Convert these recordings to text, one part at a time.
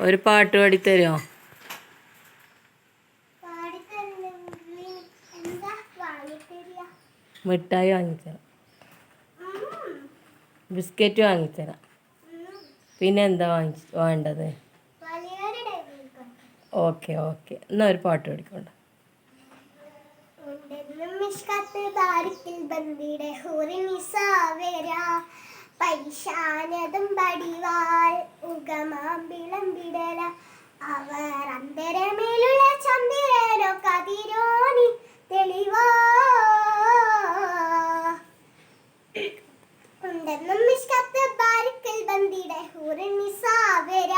ഒരു പാട്ട് പാടിത്തരുമോ? മിഠായി വാങ്ങിത്തരാം ബിസ്ക്കറ്റ് വാങ്ങിത്തരാം പിന്നെ എന്താ വാങ്ങി വേണ്ടത്? Okay okay. എന്നാ ഒരു പാട്ട് പഠിക്കണ്ട മിഷ്കത്ത് ബാരിക്കിൽ ബന്ദിയുടെ ഹുറിനിസാവേര പരിശാനതും പടിവാൾ ഉഗമാമ്പിളം വിടല. അവർ അന്തരമേലുള്ള ചന്ദ്രനോ കതിരോണി തെളിവാ. ഉണ്ടെന്നും മിഷ്കത്ത് ബാരിക്കിൽ ബന്ദിയുടെ ഹുറിനിസാവേര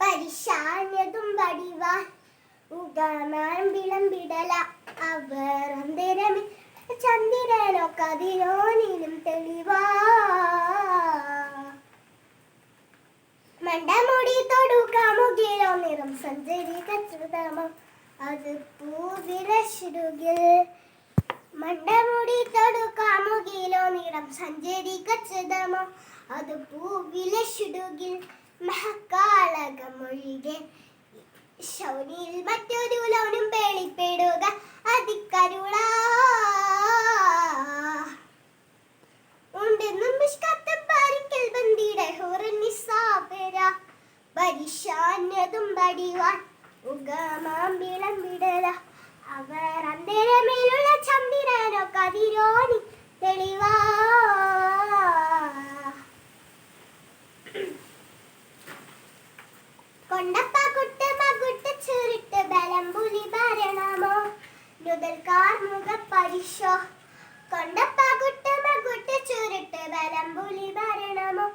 പരിശാനതും പടിവാൾ ഉഗമാമ്പിളം വിടല. അവർ അന്തരമേ ചന്ദ്രനോ കതിരോനിലും തെളിവാ മണ്ടമുടി തൊടുക്കാമുകിലോ കച്ചതമോ അത് പൂവിരശിടുകിൽ മണ്ടമുടി തൊടുക്കാമുകിലോ നീളം സഞ്ചരിക്കച്ചതമോ അത് പൂവിലശിടുകിൽ മഹക്കാളകമൊഴികെ ശൗനിയിൽ മറ്റൊരു ലോനും പേളിപ്പെടുക അതിക്കരുള ഉണ്ടെന്നും മിഷ്കത്ത് പാരിക്കൽ ബന്ദിയുടെ ഹുറനിസാപര പടിവാൻ ഉഗമാമ്പിളം വിടല അവർ അന്തരമേലുള്ള ചന്ദ്രനോ കതിരോണി തെളിവാ. കൊണ്ടപ്പ കുട്ട മകുട്ട ചുരുട്ട് ബലം പുലി ഭരണമോ? മുതൽക്കാർ മുഖ പരിശോ കൊണ്ടപ്പ കുട്ട മകുട്ട ചുരുട്ട് ബലം പുലി ഭരണമോ?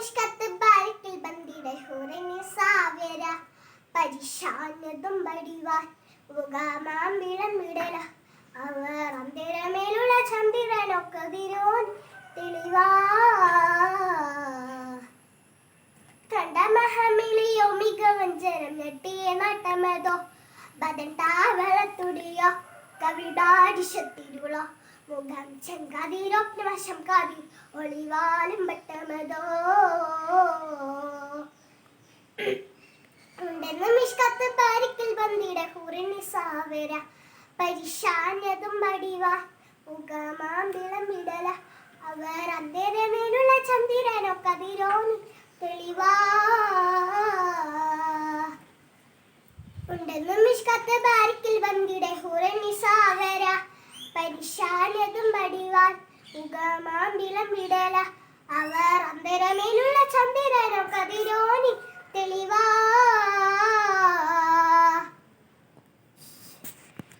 ഉണ്ടെന്നും മിഷ്കത്ത് ബാരിക്കിൽ ബന്ദിയുടെ ഹൂറിനെ സാവ്യര പരിശാന്യതും പടിവാൻ ഉഗാമാമ്പിളം വിടല അവർ അന്തിരമേലുള്ള ചന്ദ്രനൊക്കെ തിരോൻ തെളിവാ. കണ്ട മഹമിളിയോ മികവഞ്ചരം ഞെട്ടിയ നട്ടമതോ. ബദണ്ടാവളത്തുടിയോ കവിടാടിശത്തിരുളോ മുഖം ചെങ്കാതിരൊപ്നവശം കാതി ഒളിവാലും പട്ടമതോ ഉണ്ടെന്നും ഇഷ്കത്ത് പാരിക്കൽ ബന്ദിയുടെ ഹൂറിന് സാവര പരിശാന്യതും മടിവ വിടല അവർ അന്തരമേലുള്ള ചന്ദ്രനോ കതിരോനി തെളിവാ. ഉണ്ടെന്നും ഇഷ്കത്ത് പാരിക്കൽ ബന്ദിയുടെ ഹൂറിന് സാവര പരിശാന്യതും പടിവാൻ ഉഗമാമ്പിളം വിടല അവർ അന്തരമേലുള്ള ചന്ദ്രനോ തെളിവാ